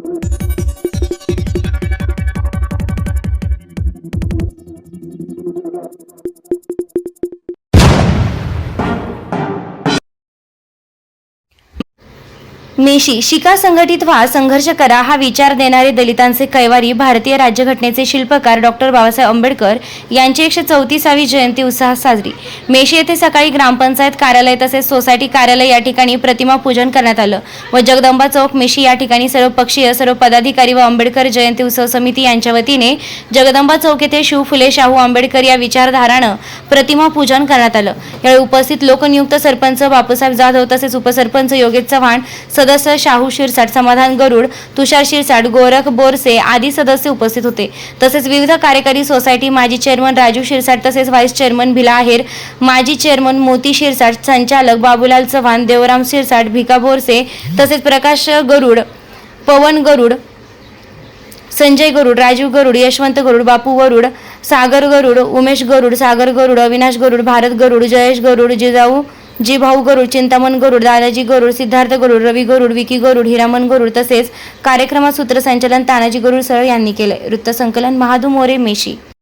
thank you मेशी शिका संघटित व्हा संघर्ष करा हा विचार देणारे दलितांचे कैवारी भारतीय राज्यघटनेचे शिल्पकार डॉक्टर बाबासाहेब आंबेडकर यांची एकशे चौतीसावी जयंती उत्साहात साजरी. मेशी येथे सकाळी ग्रामपंचायत कार्यालय तसेच सोसायटी कार्यालय या ठिकाणी प्रतिमा पूजन करण्यात आलं व जगदंबा चौक मेशी या ठिकाणी सर्व पक्षीय सर्व पदाधिकारी व आंबेडकर जयंती उत्सव समिती यांच्या वतीने जगदंबा चौक येथे शिव फुले शाहू आंबेडकर या विचारधारानं प्रतिमा पूजन करण्यात आलं. यावेळी उपस्थित लोकनियुक्त सरपंच बापूसाहेब जाधव तसेच उपसरपंच योगेश चव्हाण सदस्य शाहू शिरसाट समाधान गरुड तुषार शिरसाट गोरख बोरसे आदी सदस्य उपस्थित होते. तसेच विविध कार्यकारी सोसायटी माजी चेअरमन राजू शिरसाट तसेच व्हाईस चेअरमन भिला आहेर माजी चेअरमन मोती शिरसाट संचालक बाबूलाल चव्हाण देवराम शिरसाट भिका बोरसे तसेच प्रकाश गरुड पवन गरुड संजय गरुड राजीव गरुड यशवंत गरुड बापू गरुड सागर गरुड उमेश गरुड सागर गरुड अविनाश गरुड भारत गरुड जयेश गरुड जिजाऊ जी भाऊ गरुड चिंतामण गरुड दादाजी गरुड सिद्धार्थ गरुड रवी गरुड विकी गरुड हिरामन गरुड तसेच कार्यक्रमात सूत्रसंचालन तानाजी गरुड सर यांनी केले. वृत्तसंकलन महादू मोरे मेशी.